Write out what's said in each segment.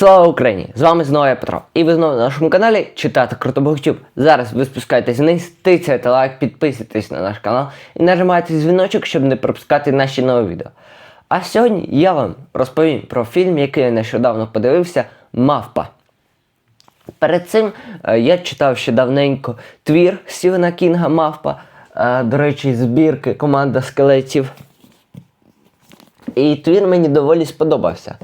Слава Україні! З вами знову я Петро. І ви знову на нашому каналі читати Круто Богтюб. Зараз ви спускаєтесь вниз, тицяєте лайк, підписуйтесь на наш канал і нажимаєте дзвіночок, щоб не пропускати наші нові відео. А сьогодні я вам розповім про фільм, який я нещодавно подивився Мавпа. Перед цим е, я читав ще давненько твір Стівена Кінга Мавпа. Е, до речі, збірки Команда скелетів. І твір мені доволі сподобався.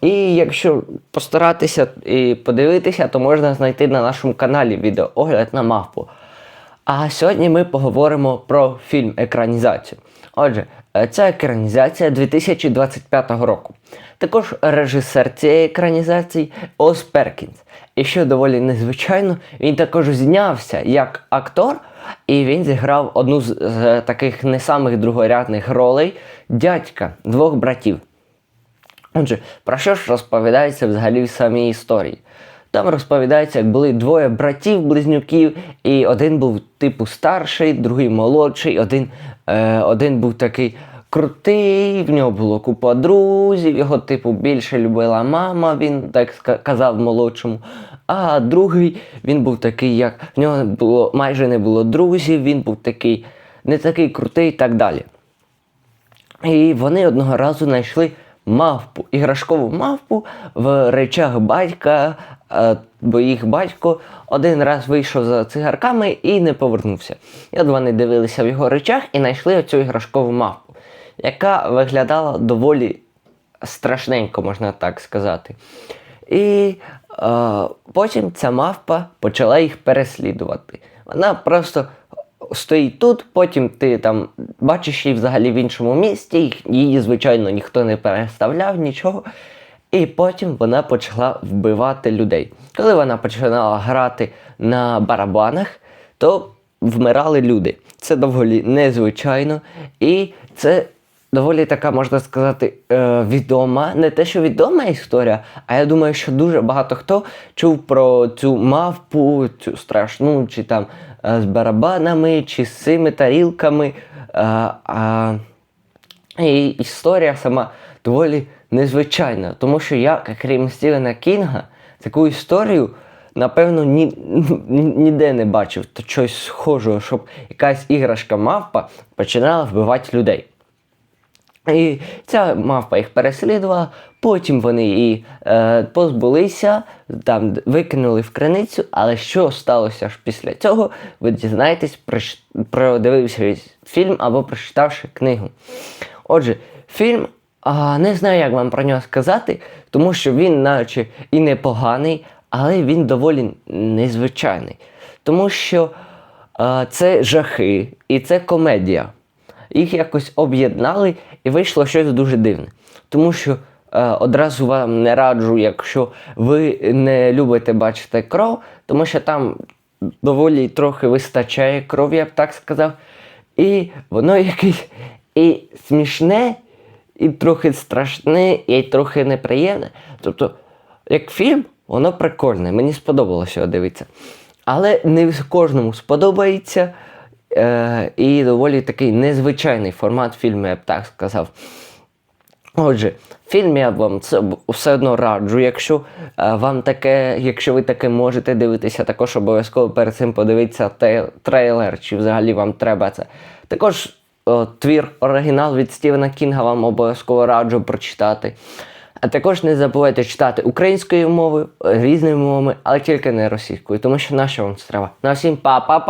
І якщо постаратися і подивитися, то можна знайти на нашому каналі відео огляд на мавпу. А сьогодні ми поговоримо про фільм екранізацію. Отже, е, ця екранізація 2025 року. Також режисер цієї екранізації Ос Перкінс. І що доволі незвичайно, він також знявся як актор, і він зіграв одну з, з таких не самих другорядних ролей дядька двох братів. Отже, про що ж розповідається взагалі в самій історії? Там розповідається, як були двоє братів-близнюків, і один був типу старший, другий молодший, один, е, один був такий крутий, в нього було купа друзів, його типу більше любила мама, він так казав молодшому. А другий він був такий, як в нього було майже не було друзів, він був такий не такий крутий і так далі. І вони одного разу знайшли мавпу, іграшкову мавпу в речах батька, е, бо їх батько один раз вийшов за цигарками і не повернувся. І от вони дивилися в його речах і знайшли оцю іграшкову мавпу, яка виглядала доволі страшненько, можна так сказати. І е, потім ця мавпа почала їх переслідувати. Вона просто стоїть тут, потім ти там бачиш її взагалі в іншому місті, її, звичайно, ніхто не переставляв, нічого. І потім вона почала вбивати людей. Коли вона починала грати на барабанах, то вмирали люди. Це доволі незвичайно. І це доволі така, можна сказати, е, відома, не те, що відома історія, а я думаю, що дуже багато хто чув про цю мавпу, цю страшну, чи там е, з барабанами, чи з цими тарілками. Е, а, і історія сама доволі незвичайна, тому що я, крім Стівена Кінга, таку історію, напевно, ні, ні- ніде не бачив щось схожого, щоб якась іграшка мавпа починала вбивати людей. І ця мавпа їх переслідувала, потім вони її е, позбулися, там викинули в криницю, але що сталося ж після цього, ви дізнаєтесь, продививши фільм або прочитавши книгу. Отже, фільм, а, не знаю, як вам про нього сказати, тому що він, наче і непоганий, але він доволі незвичайний. Тому що а, це жахи і це комедія їх якось об'єднали і вийшло щось дуже дивне. Тому що е, одразу вам не раджу, якщо ви не любите бачити кров, тому що там доволі трохи вистачає крові, я б так сказав. І воно якесь і смішне, і трохи страшне, і трохи неприємне. Тобто, як фільм, воно прикольне, мені сподобалося дивитися. Але не кожному сподобається. Е, і доволі такий незвичайний формат фільму, я б так сказав. Отже, фільм я вам це все одно раджу. Якщо е, вам таке, якщо ви таке можете дивитися, також обов'язково перед цим подивитися трейлер, чи взагалі вам треба це. Також о, твір оригінал від Стівена Кінга вам обов'язково раджу прочитати. А також не забувайте читати українською мовою, різними мовами, але тільки не російською, тому що на що вам це треба. На всім па-па-па!